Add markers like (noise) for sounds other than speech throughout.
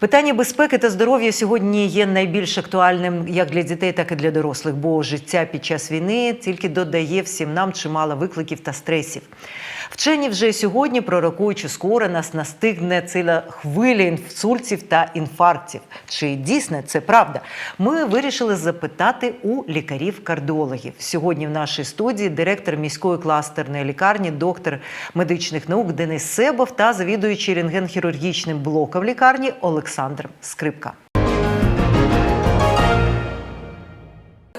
Питання безпеки та здоров'я сьогодні є найбільш актуальним як для дітей, так і для дорослих, бо життя під час війни тільки додає всім нам чимало викликів та стресів. Вчені вже сьогодні пророкують, що скоро нас настигне ціла хвиля інсультів та інфарктів. Чи дійсно це правда? Ми вирішили запитати у лікарів-кардіологів. Сьогодні в нашій студії директор міської кластерної лікарні, доктор медичних наук Денис Себов та завідуючий рентген-хірургічним блоком лікарні Олександр Скрипка.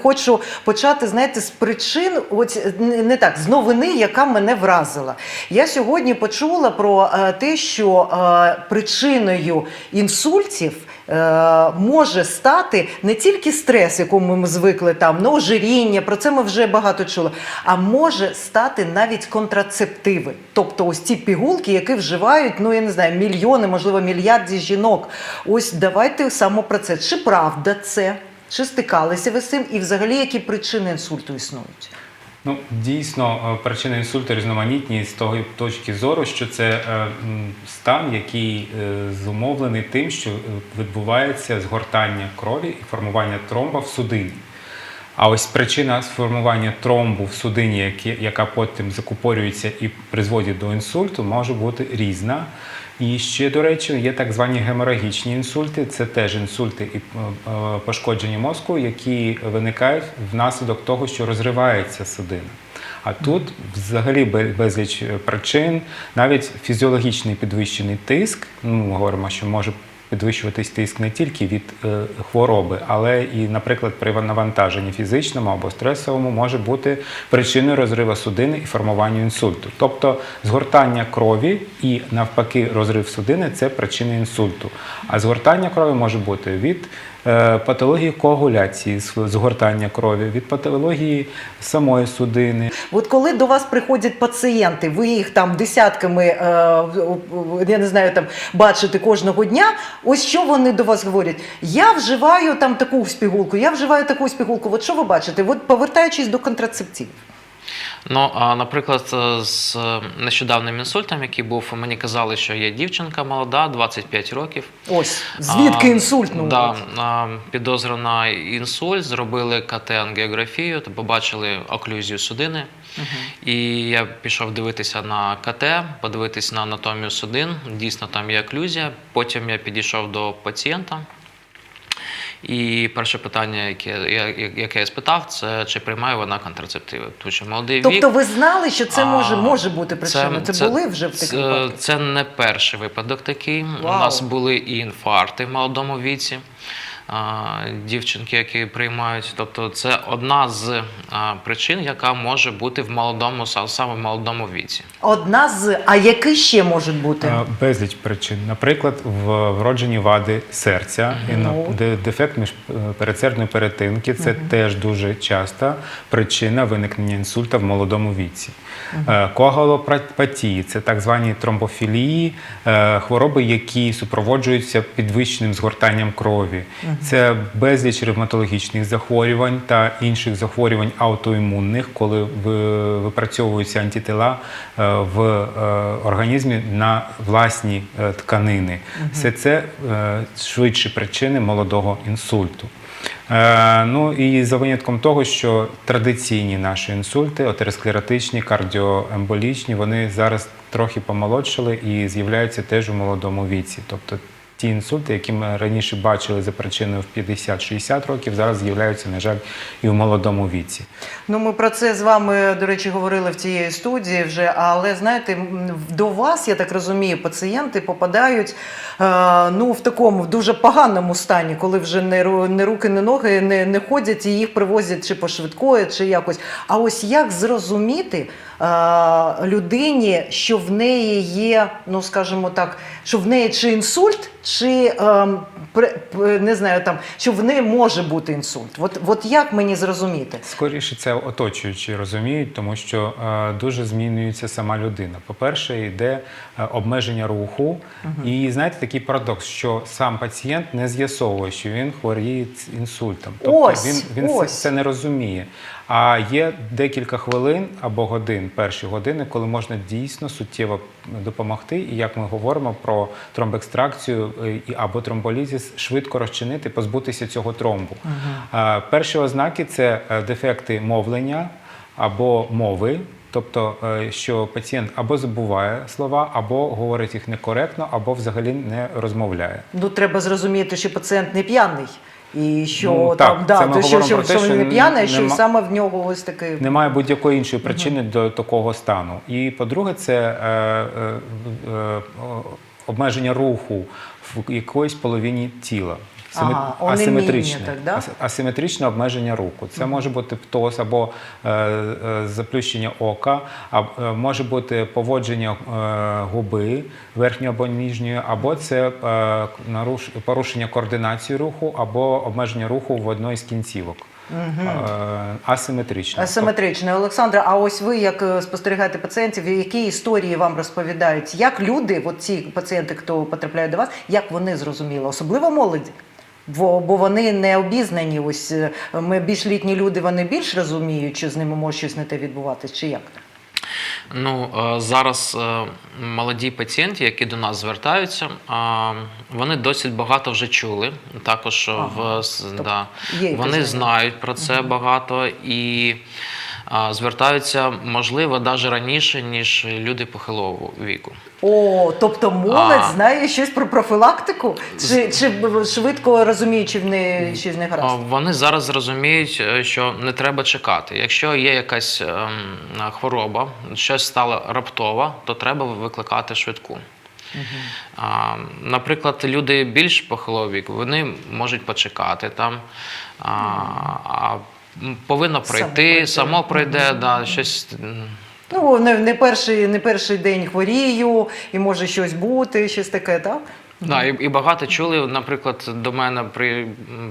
Хочу почати, знаєте, з причин, от не так, з новини, яка мене вразила. Я сьогодні почула про е, те, що е, причиною інсультів е, може стати не тільки стрес, якому ми звикли там, ну, ожиріння, про це ми вже багато чули, а може стати навіть контрацептиви. Тобто ось ці пігулки, які вживають, ну я не знаю, мільйони, можливо, мільярди жінок. Ось давайте саме про це. Чи правда це? Чи стикалися ви з цим? І взагалі які причини інсульту існують? Ну, дійсно, е, причини інсульту різноманітні з того точки зору, що це е, стан, який е, зумовлений тим, що відбувається згортання крові і формування тромба в судині. А ось причина сформування тромбу в судині, яка потім закупорюється і призводить до інсульту, може бути різна. І ще, до речі, є так звані геморагічні інсульти. Це теж інсульти і е, е, пошкодження мозку, які виникають внаслідок того, що розривається судина. А тут взагалі безліч е, причин, навіть фізіологічний підвищений тиск. Ну, говоримо, що може підвищуватись тиск не тільки від е, хвороби, але і, наприклад, при навантаженні фізичному або стресовому може бути причиною розриву судини і формуванню інсульту. Тобто згортання крові і навпаки розрив судини це причина інсульту. А згортання крові може бути від патології коагуляції, згортання крові, від патології самої судини, От коли до вас приходять пацієнти, ви їх там десятками, е, я не знаю, там бачите кожного дня. Ось що вони до вас говорять? Я вживаю там таку спігулку, я вживаю таку спігулку. От що ви бачите? От повертаючись до контрацептивів. Ну, а, наприклад, е, з нещодавним інсультом, який був, мені казали, що є дівчинка молода, 25 років. Ось звідки інсульт? Ну, да, от. а, підозра на інсульт, зробили КТ-ангіографію, то побачили оклюзію судини. І я пішов дивитися на КТ, подивитися на анатомію судин. Дійсно, там є оклюзія. Потім я підійшов до пацієнта. І перше питання, яке я, яке я спитав, це чи приймає вона контрацептиви. Тому що молодий вік. Тобто ви знали, що це може, А, може бути причиною? Це, були вже в таких це, випадках? це не перший випадок такий. У нас були і інфаркти в молодому віці. Дівчинки, які приймають, тобто це одна з причин, яка може бути в молодому, саме в молодому віці. Одна з. А які ще можуть бути? Е, Безліч причин. Наприклад, в вроджені вади серця і на- Ну. де- дефект міжпередсердної перетинки це теж дуже часта причина виникнення інсульта в молодому віці. Е, Коагулопатії це так звані тромбофілії, е, хвороби, які супроводжуються підвищеним згортанням крові. Це безліч ревматологічних захворювань та інших захворювань аутоімунних, коли випрацьовуються антитила е, в е, організмі на власні е, тканини. Все це швидші причини молодого інсульту. Ну і за винятком того, що традиційні наші інсульти, атеросклеротичні, кардіоемболічні, вони зараз трохи помолодшали і з'являються теж у молодому віці. Тобто ті інсульти, які ми раніше бачили за причиною в 50-60 років, зараз з'являються, на жаль, і в молодому віці. Ну, ми про це з вами, до речі, говорили в тієї студії вже. Але знаєте, до вас, я так розумію, пацієнти попадають е, ну, в такому в дуже поганому стані, коли вже не, не руки, не ноги не, не ходять, і їх привозять чи по швидкої, чи якось. А ось як зрозуміти людині, що в неї є, ну скажімо так, що в неї чи інсульт, чи ем, не знаю там, що в неї може бути інсульт. От, от як мені зрозуміти? Скоріше це оточуючі розуміють, тому що е, дуже змінюється сама людина. По-перше, йде е, обмеження руху, і знаєте такий парадокс, що сам пацієнт не з'ясовує, що він хворіє інсультом. Тобто Ось, він, він ось. це не розуміє. А є декілька хвилин або годин, перші години, коли можна дійсно суттєво допомогти. І як ми говоримо про тромбекстракцію е, або тромболізіс, швидко розчинити, позбутися цього тромбу. Е, Перші ознаки це е, дефекти мовлення або мови. Тобто, е, що пацієнт або забуває слова, або говорить їх некоректно, або взагалі не розмовляє. Ну, треба зрозуміти, що пацієнт не п'яний. І що Ну, там, так, да, ми то, що, що, про те, що він не п'яний, що саме в нього ось такий. Немає будь-якої іншої причини до такого стану. І по-друге, це е, е, е, обмеження руху в якоїсь половині тіла. Ага, асиметричне, так, да? асиметричне обмеження руху. Це може бути птоз або е, е, заплющення ока, а е, може бути поводження е, губи верхньої або нижньої, або це е, наруш- порушення координації руху, або обмеження руху в одній з кінцівок. Е, асиметричне. Асиметрично. Олександра, а ось ви як е, спостерігаєте пацієнтів, які історії вам розповідають? Як люди, от ці пацієнти, хто потрапляє до вас, як вони зрозуміли, особливо молоді? Бо, бо вони не обізнані. Ось е, ми більш літні люди, вони більш розуміють, що з ними може щось не те відбуватись, чи як? Ну е, зараз е, молоді пацієнти, які до нас звертаються, е, вони досить багато вже чули. Також Ага. в Тобто да, вони знають про це багато і звертаються, можливо, навіть раніше, ніж люди похилого віку. О, тобто молодь А. знає щось про профілактику? Чи, чи швидко розуміє, чи в не щось не А, гаразд? Вони зараз розуміють, е, що не треба чекати. Якщо є якась ем, хвороба, щось стало раптово, то треба викликати швидку. А, наприклад, люди більш похилого віку, вони можуть почекати там. А, а повинно пройти, само пройде, да, щось. Ну, не, не, перший, не перший день хворію, і може щось бути, щось таке, так? Да, і, і багато чули. Наприклад, до мене при,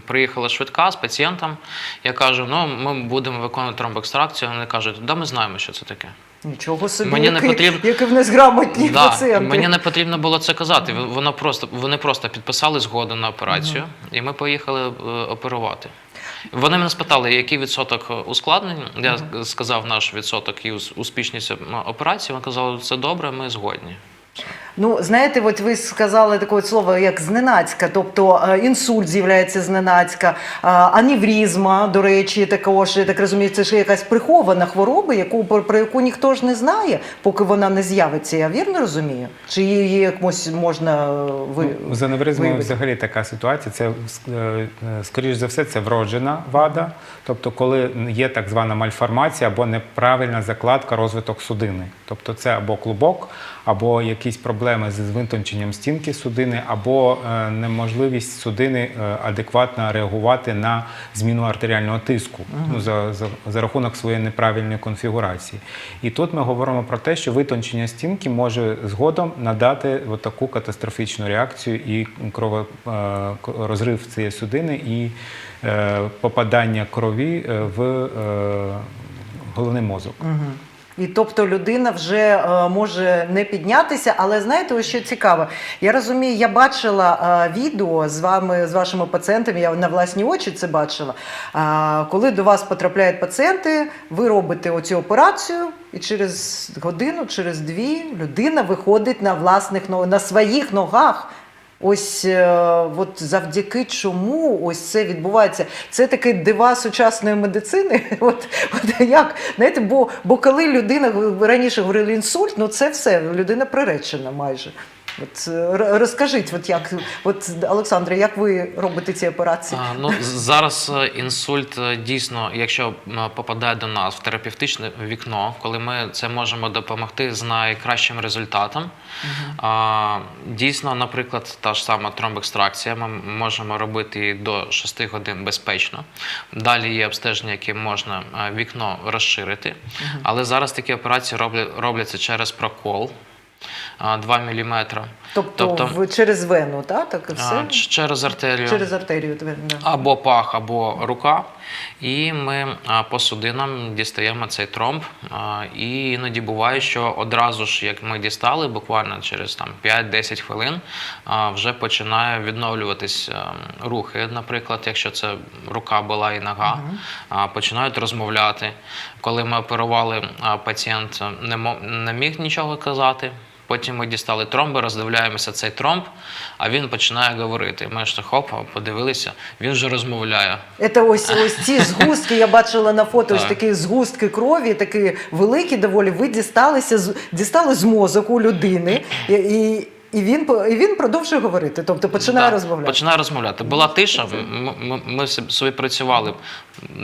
приїхала швидка з пацієнтом. Я кажу, ну ми будемо виконувати тромбекстракцію. Вони кажуть, да, ми знаємо, що це таке. Нічого собі, Мені не які, потрібно- які в нас грамотні Да, пацієнти. мені не потрібно було це казати. Вона просто вони просто підписали згоду на операцію, і ми поїхали е, оперувати. Вони мене спитали, який відсоток ускладнень. Я сказав наш відсоток і ус- успішність е, операції. Вони казали, це добре, ми згодні. Ну, знаєте, от ви сказали таке слово, як зненацька, тобто е, інсульт з'являється зненацька, е, аневрізма, до речі, також, я так розумію, це ж якась прихована хвороба, яку, про, яку ніхто ж не знає, поки вона не з'явиться. Я вірно розумію? Чи її якось можна е, ви, Ну, з аневризмою взагалі така ситуація. Це скоріш за все, це вроджена вада, тобто, коли є так звана мальформація або неправильна закладка розвиток судини. Тобто, це або клубок, або якісь проблеми з витонченням стінки судини, або е, неможливість судини е, адекватно реагувати на зміну артеріального тиску ну, за, за, за рахунок своєї неправильної конфігурації. І тут ми говоримо про те, що витончення стінки може згодом надати от таку катастрофічну реакцію і крово, е, розрив цієї судини і е, попадання крові в е, головний мозок. Мгм. І тобто людина вже е, може не піднятися, але знаєте, ось що цікаво. Я розумію, я бачила е, відео з вами, з вашими пацієнтами, я на власні очі це бачила. Коли до вас потрапляють пацієнти, ви робите оцю операцію, і через годину, через дві людина виходить на власних на своїх ногах. Ось е, от завдяки чому ось це відбувається. Це таке дива сучасної медицини. (laughs) От, от як знаєте, бо, бо коли людина раніше говорили інсульт, ну це все людина приречена майже. От е, розкажіть, от як от Олександре, як ви робите ці операції? А, ну, зараз е, інсульт е, дійсно, якщо попадає до нас в терапевтичне вікно, коли ми це можемо допомогти з найкращим результатом. А, дійсно, наприклад, та ж сама тромбекстракція, ми можемо робити її до 6 годин безпечно. Далі є обстеження, яке можна вікно розширити. Але зараз такі операції роблять, робляться через прокол. А, 2 мм. Тобто, Тобто- в, через вену, так? так і все? Через артерію. Через артерію. або пах, або рука. І ми по судинам дістаємо цей тромб. І іноді буває, що одразу ж, як ми дістали, буквально через там 5-10 хвилин, вже починає відновлюватись рухи. Наприклад, якщо це рука була і нога, а, починають розмовляти. Коли ми оперували, пацієнт не мо- не міг нічого казати. Потім ми дістали тромби, роздивляємося цей тромб, а він починає говорити. Ми ж хоп, подивилися, він вже розмовляє. Це ось ось ці згустки. Я бачила на фото ось такі згустки крові, такі великі, доволі. Ви дісталися дістали з мозоку людини, і, і, він по- і він продовжує говорити, тобто починає Да, розмовляти. Починає розмовляти. Була тиша, ми, ми, ми собі працювали,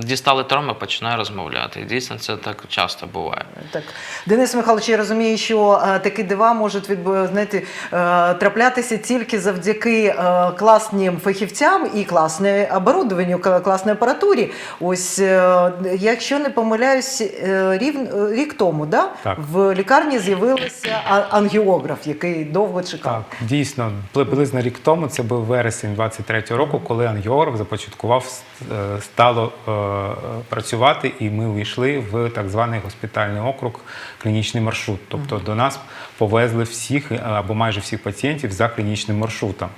дістали тромби, починає розмовляти. І дійсно це так часто буває. Так, Денис Михайлович, я розумію, що е, такі дива можуть відбу- знаєте, е, траплятися тільки завдяки е, класним фахівцям і класне оборудованню, кла- класній апаратурі. Ось, е, якщо не помиляюсь, рів, рік тому да, Так. в лікарні з'явився а- ангіограф, який довго чекав. Так, дійсно, приблизно рік тому, це був вересень 23-го року, коли ангіограф започаткував е, стало е, працювати, і ми увійшли в так званий госпітальний округ, клінічний маршрут. Тобто до нас повезли всіх е, або майже всіх пацієнтів за клінічним маршрутом.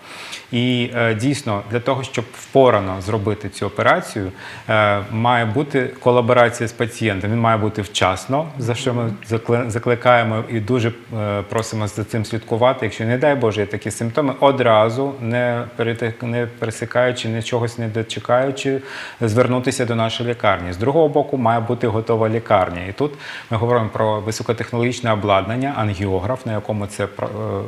І е, дійсно, для того, щоб впорано зробити цю операцію, е, має бути колаборація з пацієнтом. Він має бути вчасно, за що ми закликаємо і дуже просимо за цим слідкувати. Якщо не дай Боже, є такі симптоми, одразу не не пересикаючи, не чогось не дочекаючи, звернутися до нашої лікарні. З другого боку, має бути готова лікарня. І тут ми говоримо про високотехнологічне обладнання, ангіограф, на якому це е,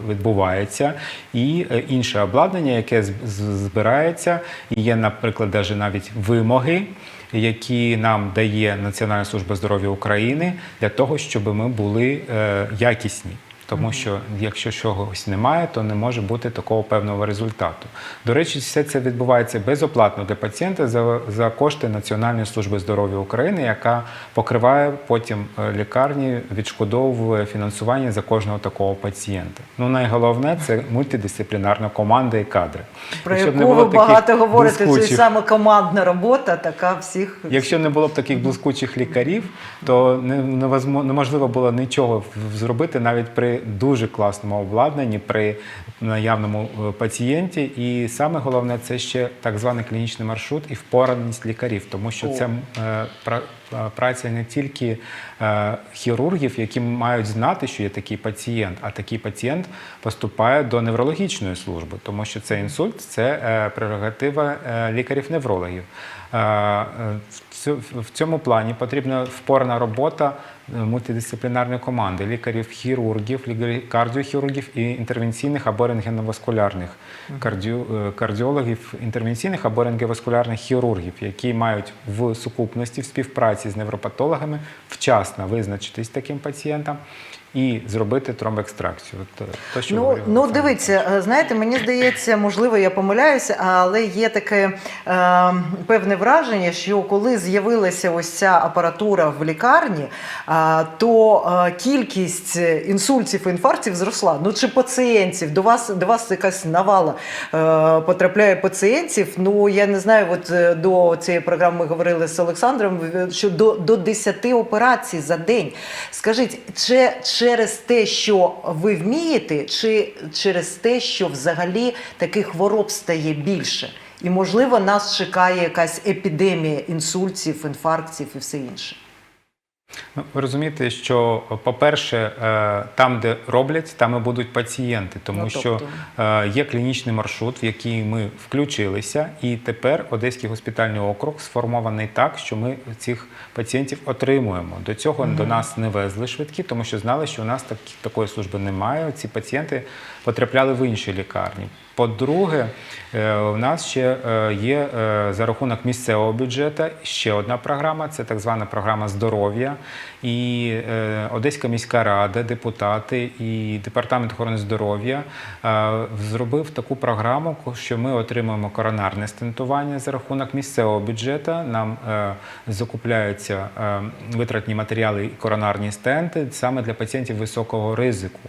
відбувається, і е, інше обладнання, яке збирається, і є, наприклад, даже навіть вимоги. Які нам дає Національна служба здоров'я України для того, щоб ми були е, якісні. Тому що якщо чогось немає, то не може бути такого певного результату. До речі, все це відбувається безоплатно для пацієнта за, за кошти Національної служби здоров'я України, яка покриває потім е, лікарні, відшкодовує фінансування за кожного такого пацієнта. Ну найголовне це мультидисциплінарна команда і кадри. Про Якщо яку ви багато говорите, це саме командна робота, така всіх. (laughs) Якщо не було б таких блискучих лікарів, то неможливо було нічого зробити навіть при дуже класному обладнанні, при наявному е, пацієнті. І саме головне це ще так званий клінічний маршрут і впораність лікарів, тому що О. це е, е, праця не тільки хірургів, які мають знати, що є такий пацієнт, а такий пацієнт поступає до неврологічної служби, тому що це інсульт, це прерогатива лікарів-неврологів. В цьому плані потрібна впорна робота мультидисциплінарної команди лікарів, хірургів, лікарів кардіохірургів і інтервенційних або рентгеноваскулярних кардіо- е, кардіологів, інтервенційних або рентгеноваскулярних хірургів, які мають в сукупності в співпраці з невропатологами вчасно визначитись таким пацієнтам і зробити тромбекстракцію. От, е, то, що Ну, ну дивіться, е, знаєте, мені здається, можливо, я помиляюся, але є таке е, певне враження, що коли з'явилася ось ця апаратура в лікарні, е, то е, кількість інсультів і інфарктів зросла. Ну чи пацієнтів до вас до вас якась навала е, потрапляє пацієнтів. Ну я не знаю, от е, до цієї програми ми говорили з Олександром, е, що до, до 10 операцій за день. Скажіть, чи через те, що ви вмієте, чи через те, що взагалі таких хвороб стає більше? І, можливо, нас чекає якась епідемія інсультів, інфарктів і все інше. Ну, ви розумієте, що, по-перше, е, там, де роблять, там і будуть пацієнти, тому Ну, що тобто. е, є клінічний маршрут, в який ми включилися, і тепер Одеський госпітальний округ сформований так, що ми цих пацієнтів отримуємо. До цього до нас не везли швидкі, тому що знали, що у нас так, такої служби немає. Ці пацієнти потрапляли в інші лікарні. По-друге, е, у нас ще е, є е, за рахунок місцевого бюджету ще одна програма це так звана програма здоров'я, І е, Одеська міська рада, депутати і департамент охорони здоров'я е, зробив таку програму, що ми отримуємо коронарне стентування за рахунок місцевого бюджету. Нам е, закупляються витратні матеріали і коронарні стенти саме для пацієнтів високого ризику.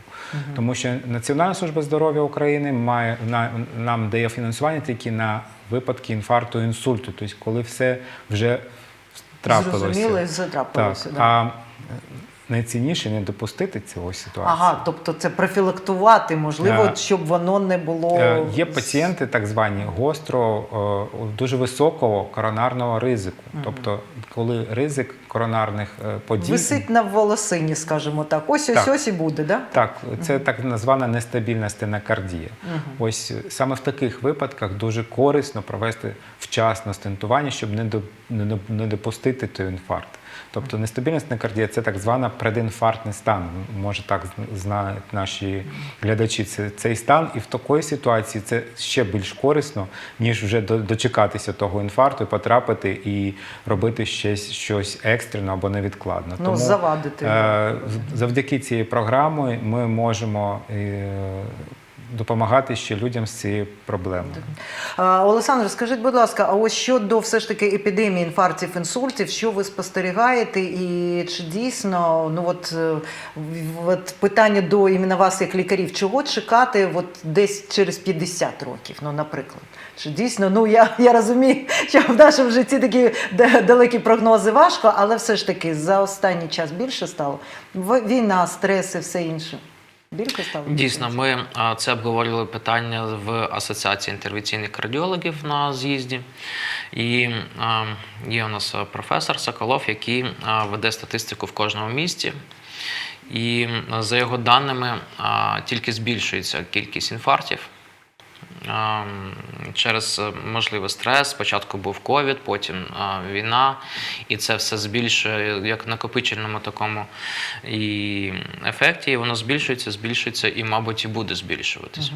Тому що Національна служба здоров'я України має на, нам дає фінансування тільки на випадки інфаркту інсульту, тобто коли все вже трапилося. Зрозуміло, і все трапилося. Так, да. а найцінніше не допустити цього ситуації. Ага, тобто це профілактувати, можливо, Е, щоб воно не було. Е, Є пацієнти, так звані гостро, е, дуже високого коронарного ризику. Тобто, коли ризик коронарних е, подій Висить на волосині, скажімо так. Ось ось Так. ось і буде, да? Так, це так звана нестабільна стенокардія. Ось е, саме в таких випадках дуже корисно провести вчасно стентування, щоб не, до- не допустити той інфаркт. Тобто нестабільна стенокардія це так звана предінфарктний стан. Може так знають наші глядачі. Це цей стан, і в такої ситуації це ще більш корисно, ніж вже дочекатися того інфаркту, і потрапити і робити щось, щось екстрено або невідкладно. Ну, завадити. Е, Завдяки цієї програми ми можемо е, допомагати ще людям з цією проблемою. Олександр, скажіть, будь ласка, а ось щодо все ж таки епідемії інфарктів, інсультів, що ви спостерігаєте, і чи дійсно, ну от, е, от питання до іменно вас як лікарів, чого чекати от десь через 50 років, ну, наприклад? Чи дійсно, ну я, я розумію, що в нашому житті такі далекі прогнози важко, але все ж таки за останній час більше стало. Війна, стреси, все інше. Більше стало? Дійсно, ми це обговорювали питання в Асоціації інтервенційних кардіологів на з'їзді. І є у нас професор Соколов, який веде статистику в кожному місті. І за його даними, тільки збільшується кількість інфарктів. Через е, можливий стрес. Спочатку був ковід, потім війна, і це все збільшує як накопичельному такому і ефекті. І воно збільшується, збільшується і, мабуть, і буде збільшуватися.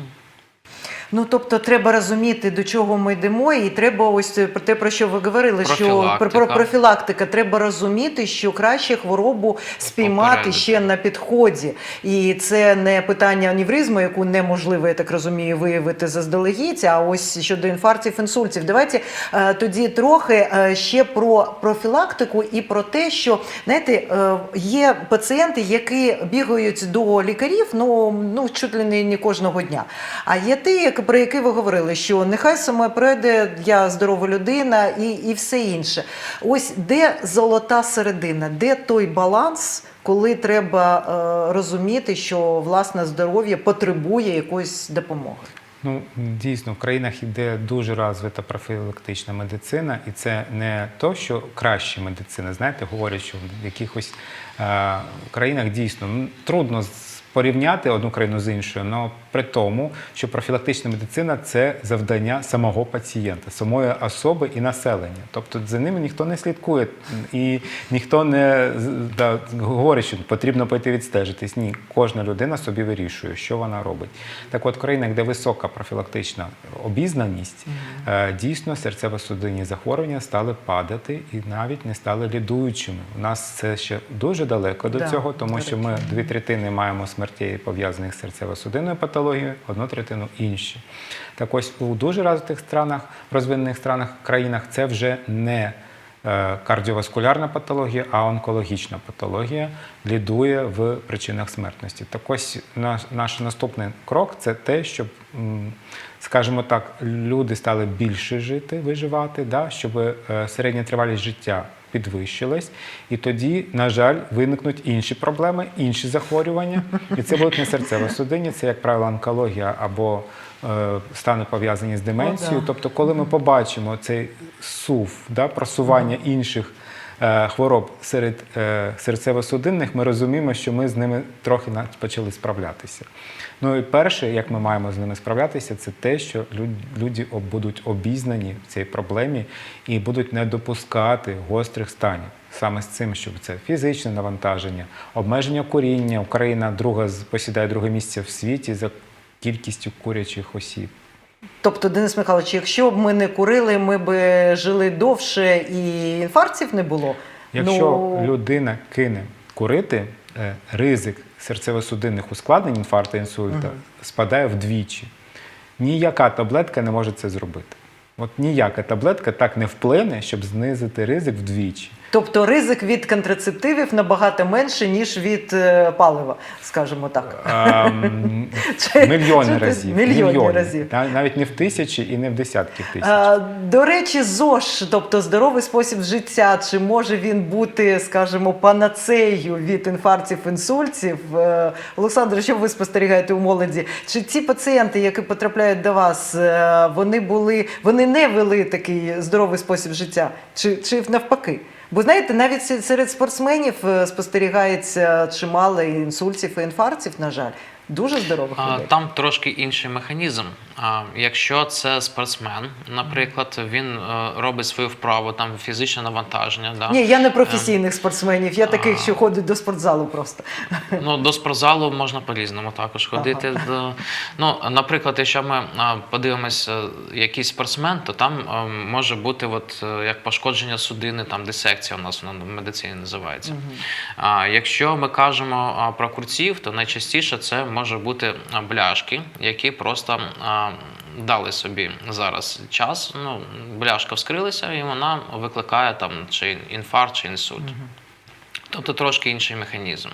Ну тобто треба розуміти, до чого ми йдемо, і треба ось про те, про що ви говорили, що про, про профілактика. Треба розуміти, що краще хворобу спіймати Попередити. ще на підході. І це не питання анівризму, яку неможливо, я так розумію, виявити заздалегідь. А ось щодо інфарктів, інсультів. Давайте е, тоді трохи е, ще про профілактику і про те, що знаєте, е, є пацієнти, які бігають до лікарів, ну ну чуть ли не, кожного дня. А є ті, про які ви говорили, що нехай саме прийде, я здорова людина і, і все інше. Ось де золота середина, де той баланс, коли треба е, розуміти, що власне здоров'я потребує якоїсь допомоги. Ну, дійсно, в країнах іде дуже розвита профілактична медицина, і це не то, що краще медицина. Знаєте, говорять, що в якихось е, країнах дійсно ну, трудно з- порівняти одну країну з іншою, але при тому, що профілактична медицина це завдання самого пацієнта, самої особи і населення. Тобто за ними ніхто не слідкує і ніхто не да, говорить, що потрібно пойти відстежитись. Ні, кожна людина собі вирішує, що вона робить. Так от, в країнах, де висока профілактична обізнаність, е, дійсно серцево-судинні захворювання стали падати і навіть не стали лідуючими. У нас це ще дуже далеко до Да, цього, тому що ми дві третини маємо смертей пов'язаних з серцево-судинною патологією, одну третину інші. Так ось у дуже розвитих странах, розвинених странах, країнах це вже не е, кардіоваскулярна патологія, а онкологічна патологія лідує в причинах смертності. Так ось наш, наш наступний крок це те, щоб, скажімо так, люди стали більше жити, виживати, да, щоб е, середня тривалість життя підвищилась, і тоді, на жаль, виникнуть інші проблеми, інші захворювання. І це будуть не серцево-судинні, це, як правило, онкологія або е, стани пов'язані з деменцією. О, да. Тобто, коли ми побачимо цей сув, да, просування інших хвороб серед е, серцево-судинних, ми розуміємо, що ми з ними трохи почали справлятися. Ну і перше, як ми маємо з ними справлятися, це те, що люд- люди будуть обізнані в цій проблемі і будуть не допускати гострих станів. Саме з цим, щоб це фізичне навантаження, обмеження куріння. Україна друга посідає друге місце в світі за кількістю курячих осіб. Тобто, Денис Михайлович, якщо б ми не курили, ми б жили довше і інфарктів не було. Якщо Ну- людина кине курити, е, ризик серцево-судинних ускладнень інфаркту інсульту спадає вдвічі. Ніяка таблетка не може це зробити. От ніяка таблетка так не вплине, щоб знизити ризик вдвічі. Тобто ризик від контрацептивів набагато менше, ніж від е, палива, скажімо так. Ем, (laughs) Чи- Мільйони ти- разів. Мільйони разів. Нав- Навіть не в тисячі і не в десятки тисяч. Е, До речі, ЗОЖ, тобто здоровий спосіб життя, чи може він бути, скажімо, панацеєю від інфарктів, інсультів? Е, Олександр, що ви спостерігаєте у молоді? Чи ці пацієнти, які потрапляють до вас, е, вони були, вони не вели такий здоровий спосіб життя, чи, чи навпаки? Бо знаєте, навіть се- серед спортсменів е, спостерігається чимало інсультів і інфарктів, на жаль, дуже здорових людей. Там трошки інший механізм. Якщо це спортсмен, наприклад, він е, робить свою вправу, там фізичне навантаження. Да? Ні, я не професійних спортсменів, я таких, що ходять до спортзалу просто. Ну, до спортзалу можна по-різному також ходити. До- Ну, наприклад, якщо ми подивимося, е, якийсь спортсмен, то там е, може бути от, як пошкодження судини, там дисекція у нас вона в медицині називається. А якщо ми кажемо про курців, то найчастіше це може бути бляшки, які просто дали собі зараз час. Ну, бляшка вскрилася, і вона викликає там чи інфаркт, чи інсульт. Тобто трошки інший механізм.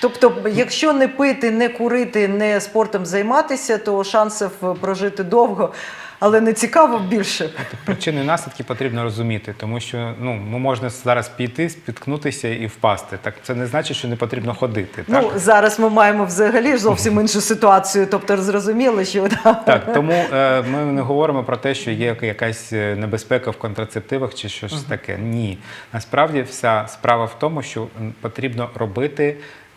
Тобто, якщо не пити, не курити, не спортом займатися, то шансів прожити довго, але не цікаво більше. Причини і наслідки потрібно розуміти, тому що ну ми можна зараз піти, спіткнутися і впасти. Так це не значить, що не потрібно ходити. Так? Ну зараз ми маємо взагалі зовсім (laughs) іншу ситуацію. Тобто, зрозуміло, що да. Так, тому е, ми не говоримо про те, що є якась е, небезпека в контрацептивах чи щось таке. Ні. Насправді вся справа в тому, що потрібно робити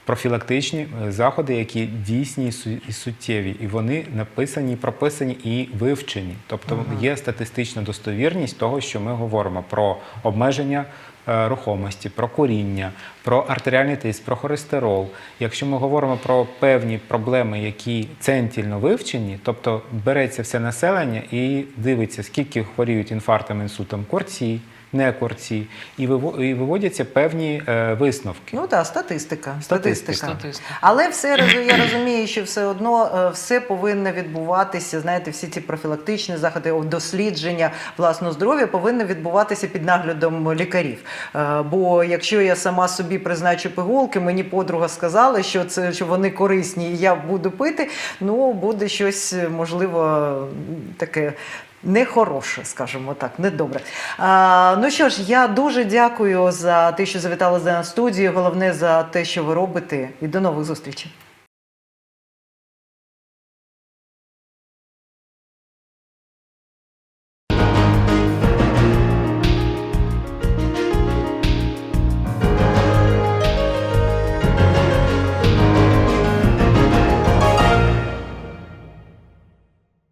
профілактичні е, заходи, які дійсні і суттєві, і вони написані, прописані і вивчені. Тобто є статистична достовірність того, що ми говоримо про обмеження. е, Рухомості, про куріння, про артеріальний тиск, про холестерол. Якщо ми говоримо про певні проблеми, які центільно вивчені, тобто береться все населення і дивиться, скільки хворіють інфарктом, інсультом курці, не курці, і виводяться певні е, висновки. Ну так, статистика. Статистика. Статистика. Але все я розумію, що все одно е, все повинно відбуватися. Знаєте, всі ці профілактичні заходи, дослідження власного здоров'я повинні відбуватися під наглядом лікарів. Е, Бо якщо я сама собі призначу пигулки, мені подруга сказала, що це що вони корисні, і я буду пити. Ну буде щось можливо таке. Нехороше, скажімо так, недобре. А, ну що ж, я дуже дякую за те, що завітали за студію. Головне за те, що ви робите, і до нових зустрічей.